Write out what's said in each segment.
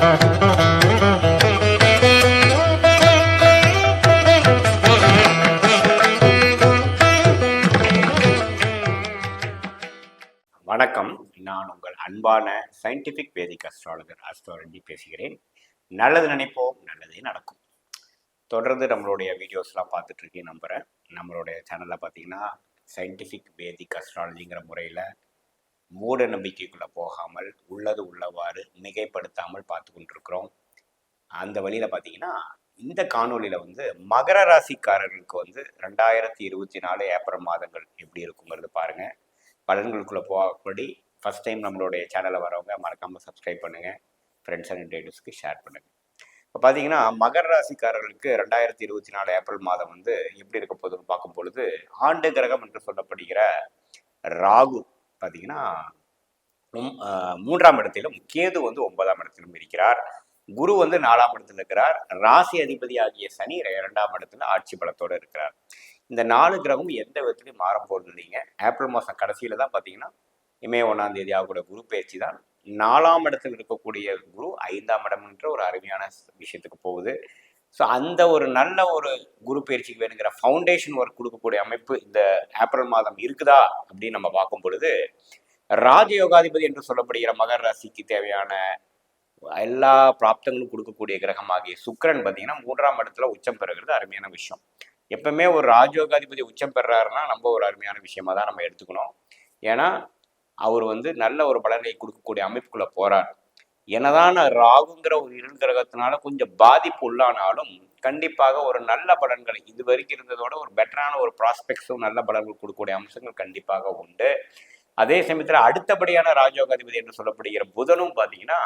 வணக்கம். நான் உங்கள் அன்பான சயின்டிஃபிக் வேதிக் அஸ்ட்ராலஜர் அஸ்ட்ராலஜி பேசுகிறேன். நல்லது நினைப்போம் நல்லதே நடக்கும். தொடர்ந்து நம்மளுடைய வீடியோஸ்லாம் பார்த்துட்ருக்கேன் நம்புகிறேன் நம்மளுடைய சேனலில் பார்த்தீங்கன்னா சயின்டிஃபிக் வேதிக் அஸ்ட்ராலஜிங்கிற முறையில் மூட நம்பிக்கைக்குள்ளே போகாமல் உள்ளது உள்ளவாறு மிகைப்படுத்தாமல் பார்த்து கொண்டிருக்கிறோம். அந்த வழியில் பார்த்தீங்கன்னா இந்த காணொளியில் வந்து மகர ராசிக்காரர்களுக்கு வந்து ரெண்டாயிரத்தி இருபத்தி நாலு ஏப்ரல் மாதங்கள் எப்படி இருக்குங்கிறது பாருங்கள் பலன்களுக்குள்ளே போகப்படி ஃபஸ்ட் டைம் நம்மளுடைய சேனலில் வரவங்க மறக்காமல் சப்ஸ்கிரைப் பண்ணுங்கள் ஃப்ரெண்ட்ஸ் அண்ட் ரிலேட்டிவ்ஸ்க்கு ஷேர் பண்ணுங்கள் இப்போ பார்த்தீங்கன்னா மகர ராசிக்காரர்களுக்கு ரெண்டாயிரத்தி இருபத்தி நாலு ஏப்ரல் மாதம் வந்து எப்படி இருக்க போகுதுன்னு பார்க்கும் பொழுது ஆண்டு கிரகம் என்று சொல்லப்படுகிற ராகு. பார்த்தீங்கன்னா மூன்றாம் இடத்திலும் கேது வந்து ஒன்பதாம் இடத்திலும் இருக்கிறார். குரு வந்து நாலாம் இடத்துல இருக்கிறார். ராசி அதிபதி ஆகிய சனி இரண்டாம் இடத்துல ஆட்சி பலத்தோடு இருக்கிறார். இந்த நாலு கிரகம் எந்த விதத்துலையும் மாற போகிறது இல்லைங்க. ஏப்ரல் மாதம் கடைசியில் தான் பார்த்தீங்கன்னா இமே ஒன்றாம் தேதி ஆகக்கூடிய குரு பயிற்சி தான். நாலாம் இடத்தில் இருக்கக்கூடிய குரு ஐந்தாம் இடம்ன்ற ஒரு அருமையான விஷயத்துக்கு போகுது. ஸோ அந்த ஒரு நல்ல ஒரு குரு பயிற்சிக்கு வேணுங்கிற ஃபவுண்டேஷன் ஒர்க் கொடுக்கக்கூடிய அமைப்பு இந்த ஏப்ரல் மாதம் இருக்குதா அப்படின்னு நம்ம பார்க்கும் பொழுது ராஜயோகாதிபதி என்று சொல்லப்படுகிற மகர் ராசிக்கு தேவையான எல்லா பிராப்தங்களும் கொடுக்கக்கூடிய கிரகமாகிய சுக்கரன் பார்த்தீங்கன்னா மூன்றாம் இடத்துல உச்சம் பெறுகிறது அருமையான விஷயம். எப்பவுமே ஒரு ராஜயோகாதிபதி உச்சம் பெறாருன்னா நம்ம ஒரு அருமையான விஷயமா தான் நம்ம எடுத்துக்கணும். ஏன்னா அவர் வந்து நல்ல ஒரு பலனை கொடுக்கக்கூடிய அமைப்புக்குள்ள போறார். என்னதான் ராகுங்கிற ஒரு இருள் கிரகத்தினால கொஞ்சம் பாதிப்பு உள்ளானாலும் கண்டிப்பாக ஒரு நல்ல பலன்களை இது வரைக்கும் இருந்ததோட ஒரு பெட்டரான ஒரு ப்ராஸ்பெக்ட்ஸும் நல்ல பலன்கள் கொடுக்கக்கூடிய அம்சங்கள் கண்டிப்பாக உண்டு. அதே சமயத்தில் அடுத்தபடியான ராஜோகாதிபதி என்று சொல்லப்படுகிற புதனும் பார்த்தீங்கன்னா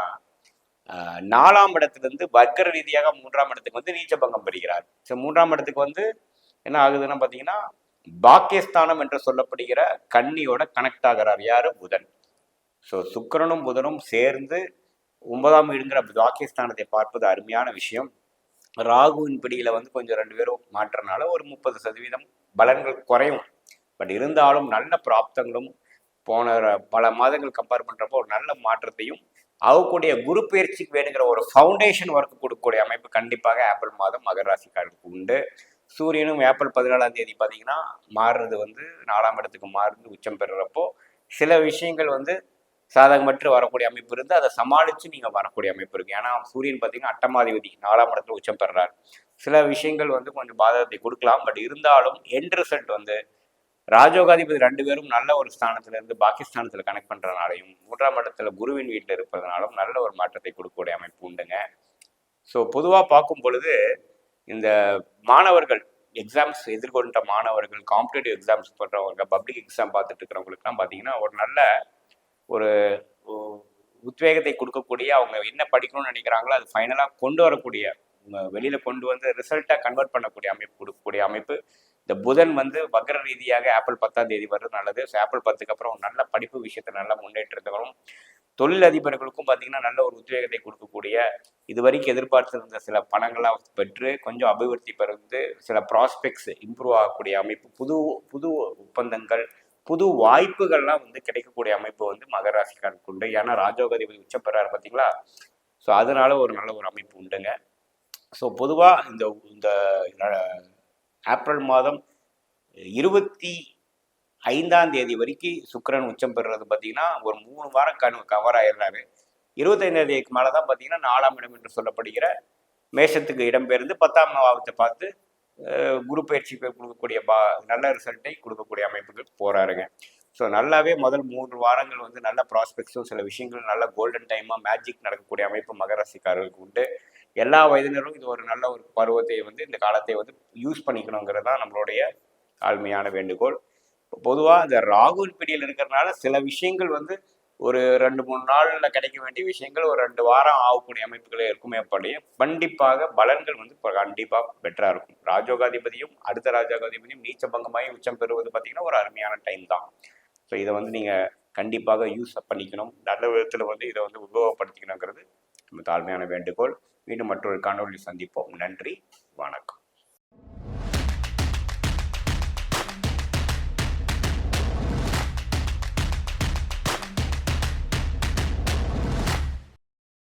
நாலாம் இடத்துலேருந்து வர்க்கர ரீதியாக மூன்றாம் இடத்துக்கு வந்து நீச்ச பங்கம் பெறுகிறார். ஸோ மூன்றாம் இடத்துக்கு வந்து என்ன ஆகுதுன்னா பார்த்தீங்கன்னா பாக்கியஸ்தானம் என்று சொல்லப்படுகிற கன்னியோட கனெக்ட் ஆகிறார். யாரு? புதன். ஸோ சுக்கிரனும் புதனும் சேர்ந்து ஒன்பதாம் வீடுங்கிற பாக்கியஸ்தானத்தை பார்ப்பது அருமையான விஷயம். ராகுவின் பிடியில வந்து கொஞ்சம் ரெண்டு பேரும் மாற்றனால ஒரு முப்பது சதவீதம் பலன்கள் குறையும். பட் இருந்தாலும் நல்ல பிராப்தங்களும் போன பல மாதங்கள் கம்பேர் பண்ணுறப்போ ஒரு நல்ல மாற்றத்தையும் அவக்கூடிய குரு பயிற்சிக்கு வேணுங்கிற ஒரு ஃபவுண்டேஷன் ஒர்க் கொடுக்கக்கூடிய அமைப்பு கண்டிப்பாக ஏப்ரல் மாதம் மகர ராசிக்காரருக்கு உண்டு. சூரியனும் ஏப்ரல் பதினாலாம் தேதி பார்த்தீங்கன்னா மாறுறது வந்து நாலாம் இடத்துக்கு மாறுறது உச்சம் பெறுறப்போ சில விஷயங்கள் வந்து சாதகமற்று வரக்கூடிய அமைப்பு இருந்து அதை சமாளித்து நீங்கள் வரக்கூடிய அமைப்பு இருக்கு. ஏன்னா சூரியன் பார்த்தீங்கன்னா அட்டமாதிபதி நாலாம் இடத்துல உச்சம் பெறுறார் சில விஷயங்கள் வந்து கொஞ்சம் பாதகத்தை கொடுக்கலாம். பட் இருந்தாலும் எண்ட் ரிசல்ட் வந்து ராஜோகாதிபதி ரெண்டு பேரும் நல்ல ஒரு ஸ்தானத்துல இருந்து பாகிஸ்தானத்தில் கனெக்ட் பண்ணுறதுனாலையும் மூன்றாம் இடத்துல குருவின் வீட்டில் இருப்பதனாலும் நல்ல ஒரு மாற்றத்தை கொடுக்கக்கூடிய அமைப்பு உண்டுங்க. ஸோ பொதுவாக பார்க்கும் பொழுது இந்த மாணவர்கள் எக்ஸாம்ஸ் எதிர்கொண்ட மாணவர்கள் காம்படிட்டிவ் எக்ஸாம்ஸ் பண்ணுறவங்க பப்ளிக் எக்ஸாம் பார்த்துட்டு இருக்கிறவங்களுக்குலாம் பார்த்தீங்கன்னா ஒரு நல்ல ஒரு உத்வேகத்தை கொடுக்கக்கூடிய அவங்க என்ன படிக்கணும்னு நினைக்கிறாங்களோ அது ஃபைனலாக கொண்டு வரக்கூடிய வெளியில் வெளியில கொண்டு வந்து ரிசல்ட்டாக கன்வெர்ட் பண்ணக்கூடிய அமைப்பு கொடுக்கக்கூடிய அமைப்பு. இந்த புதன் வந்து வக்ர ரீதியாக ஏப்ரல் பத்தாம் தேதி வர்றது நல்லது. ஸோ ஏப்ரல் பத்துக்கு அப்புறம் நல்ல படிப்பு விஷயத்தை நல்ல முன்னேற்றத்தை வரும் தொழில் அதிபர்களுக்கும் பார்த்தீங்கன்னா நல்ல ஒரு உத்வேகத்தை கொடுக்கக்கூடிய இது வரைக்கும் எதிர்பார்த்திருந்த சில பணங்களாக பெற்று கொஞ்சம் அபிவிருத்தி பெறுந்து சில ப்ராஸ்பெக்ட்ஸ் இம்ப்ரூவ் ஆகக்கூடிய அமைப்பு புது புது ஒப்பந்தங்கள் புது வாய்ப்புகள்லாம் வந்து கிடைக்கக்கூடிய அமைப்பு வந்து மகர ராசிக்காரருக்கு உண்டு. ஏன்னா ராஜோகதிபதி உச்சம் பெறாரு பார்த்தீங்களா ஸோ அதனால ஒரு நல்ல ஒரு அமைப்பு உண்டுங்க. ஸோ பொதுவாக இந்த இந்த ஏப்ரல் மாதம் இருபத்தி ஐந்தாம் தேதி வரைக்கும் சுக்கரன் உச்சம் பெறுறது பார்த்தீங்கன்னா ஒரு மூணு வாரம் கண் கவர் ஆயிடுறாரு. இருபத்தைந்தாம் தேதிக்கு மேலே தான் பார்த்தீங்கன்னா நாலாம் இடம் என்று சொல்லப்படுகிற மேஷத்துக்கு இடம்பெயர்ந்து பத்தாம் மாவத்தை பார்த்து குரு பயிற்சி கொடுக்கக்கூடிய பா நல்ல ரிசல்ட்டை கொடுக்கக்கூடிய அமைப்புகள் போகிறாருங்க ஸோ நல்லாவே முதல் மூன்று வாரங்கள் வந்து நல்ல ப்ராஸ்பெக்ட்ஸும் சில விஷயங்கள் நல்ல கோல்டன் டைமாக மேஜிக் நடக்கக்கூடிய அமைப்பு மகராசிக்காரர்களுக்கு உண்டு. எல்லா வயதினரும் இது ஒரு நல்ல ஒரு பருவத்தை வந்து இந்த காலத்தை வந்து யூஸ் பண்ணிக்கணுங்கிறது தான் நம்மளுடைய ஆழ்மையான வேண்டுகோள். பொதுவாக இந்த ராகுல் பிடியில் இருக்கிறனால சில விஷயங்கள் வந்து ஒரு ரெண்டு மூணு நாள்ல கிடைக்க வேண்டிய விஷயங்கள் ஒரு ரெண்டு வாரம் ஆகக்கூடிய அமைப்புகளே இருக்குமே அப்படியே கண்டிப்பாக பலன்கள் வந்து கண்டிப்பாக கண்டிப்பா பெட்டரா இருக்கும். ராஜோகாதிபதியும் அடுத்த ராஜோகாதிபதியும் நீச்ச பங்கமாகி உச்சம் பெறுவது பார்த்தீங்கன்னா ஒரு அருமையான டைம் தான். ஸோ இதை வந்து நீங்க கண்டிப்பாக யூஸ் பண்ணிக்கணும். நல்ல விதத்தில் வந்து இதை வந்து உபயோகப்படுத்திக்கணுங்கிறது நம்ம தாழ்மையான வேண்டுகோள். மீண்டும் மற்றொரு காணொலி சந்திப்போம். நன்றி. வணக்கம்.